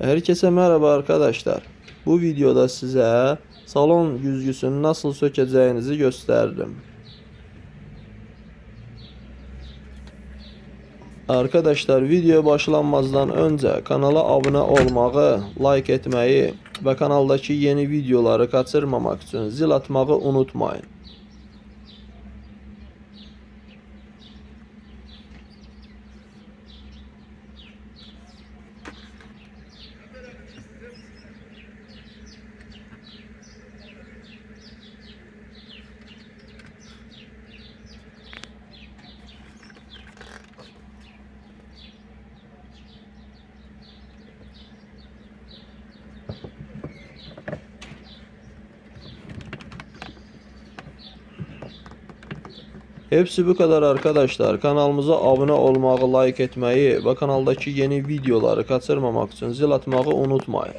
Herkese merhaba arkadaşlar. Bu videoda size salon güzgüsünü nasıl sökeceğinizi gösterdim. Arkadaşlar video başlanmazdan önce kanala abone olmağı, like etmeyi ve kanaldaki yeni videoları kaçırmamak için zil atmağı unutmayın. Hepsi bu kadar arkadaşlar. Kanalımıza abone olmağı, like etmeyi ve kanaldaki yeni videoları kaçırmamak için zil atmağı unutmayın.